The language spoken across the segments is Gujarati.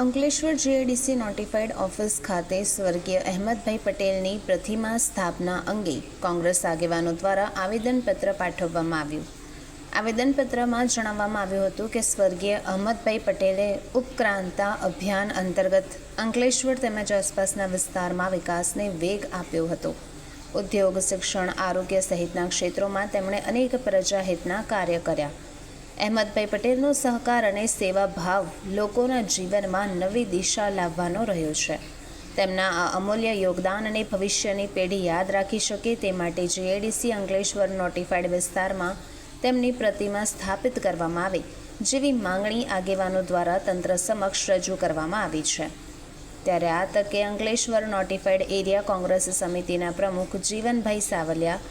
અંકલેશ્વર જીઆઈડીસી નોટિફાઈડ ઓફિસ ખાતે સ્વર્ગીય અહેમદભાઈ પટેલની પ્રતિમા સ્થાપના અંગે કોંગ્રેસ આગેવાનો દ્વારા આવેદનપત્ર પાઠવવામાં આવ્યું. આવેદનપત્રમાં જણાવવામાં આવ્યું હતું કે સ્વર્ગીય અહમદભાઈ પટેલે ઉપક્રાંતા અભિયાન અંતર્ગત અંકલેશ્વર તેમજ આસપાસના વિસ્તારમાં વિકાસને વેગ આપ્યો હતો. ઉદ્યોગ, શિક્ષણ, આરોગ્ય સહિતના ક્ષેત્રોમાં તેમણે અનેક પ્રજાહિતના કાર્ય કર્યા. અહેમદભાઈ પટેલનો સહકાર અને સેવા ભાવ લોકોના જીવનમાં નવી દિશા લાવવાનો રહ્યો છે. તેમના આ અમૂલ્ય યોગદાન અને ભવિષ્યની પેઢી યાદ રાખી શકે તે માટે જીએડીસી અંકલેશ્વર નોટિફાઈડ વિસ્તારમાં તેમની પ્રતિમા સ્થાપિત કરવામાં આવે, જેવી માંગણી આગેવાનો દ્વારા તંત્ર સમક્ષ રજૂ કરવામાં આવી છે. ત્યારે આ તકે અંકલેશ્વર નોટિફાઈડ એરિયા કોંગ્રેસ સમિતિના પ્રમુખ જીવનભાઈ સાવલિયા,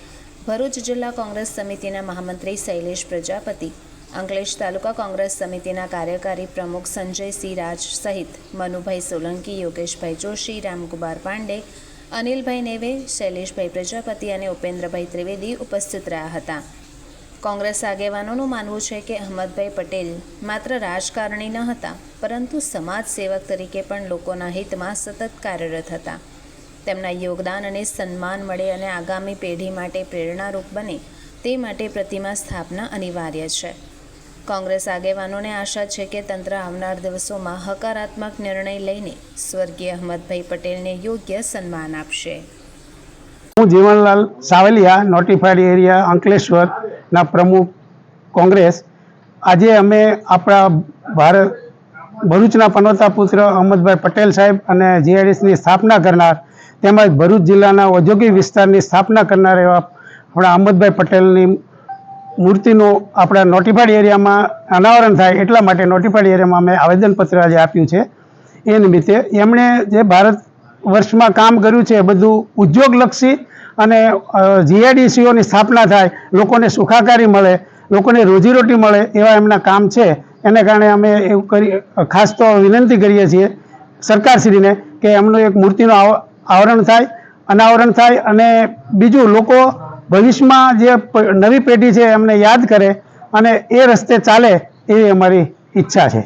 ભરૂચ જિલ્લા કોંગ્રેસ સમિતિના મહામંત્રી શૈલેષ પ્રજાપતિ અંકલેશ તાલુકા કોંગ્રેસ સમિતિના કાર્યકારી પ્રમુખ સંજય સિંહ રાજ સહિત મનુભાઈ સોલંકી, યોગેશભાઈ જોશી, રામકુમાર પાંડે, અનિલભાઈ નેવે, શૈલેષભાઈ પ્રજાપતિ અને ઉપેન્દ્રભાઈ ત્રિવેદી ઉપસ્થિત રહ્યા હતા. કોંગ્રેસ આગેવાનોનું માનવું છે કે અહમદભાઈ પટેલ માત્ર રાજકારણી ન હતા, પરંતુ સમાજ સેવક તરીકે પણ લોકોના હિતમાં સતત કાર્યરત હતા. તેમના યોગદાન અને સન્માન મળે અને આગામી પેઢી માટે પ્રેરણારૂપ બને તે માટે પ્રતિમા સ્થાપના અનિવાર્ય છે. કોંગ્રેસ આગેવાનોને આશા છે કે તંત્ર આવનાર દિવસોમાં હકારાત્મક નિર્ણય લઈને સ્વર્ગીય અહમદભાઈ પટેલને યોગ્ય સન્માન આપશે. હું જીવનલાલ સાવલિયા નોટિફાઈડ એરિયા અંકલેશ્વરના પ્રમુખ કોંગ્રેસ. આજે અમે આપણા ભારત, ભરૂચના પનોતા પુત્ર અહમદભાઈ પટેલ સાહેબ અને જીઆઈડીસની સ્થાપના કરનાર તેમજ ભરૂચ જિલ્લાના ઔદ્યોગિક વિસ્તારની સ્થાપના કરનાર એવા આપણા અહમદભાઈ પટેલની મૂર્તિનું આપણા નોટિફાઈડ એરિયામાં અનાવરણ થાય એટલા માટે નોટિફાઈડ એરિયામાં અમે આવેદનપત્ર આજે આપ્યું છે. એ નિમિત્તે એમણે જે ભારત વર્ષમાં કામ કર્યું છે એ બધું ઉદ્યોગલક્ષી અને જીઆઈડીસીઓની સ્થાપના થાય, લોકોને સુખાકારી મળે, લોકોને રોજીરોટી મળે એવા એમના કામ છે. એને કારણે અમે એવું કરી, ખાસ તો વિનંતી કરીએ છીએ સરકારશ્રીને કે એમનું એક મૂર્તિનું આવ- આવરણ થાય, અનાવરણ થાય અને બીજું લોકો ભવિષ્યમાં જે નવી પેઢી છે એમને યાદ કરે અને એ રસ્તે ચાલે એવી અમારી ઈચ્છા છે.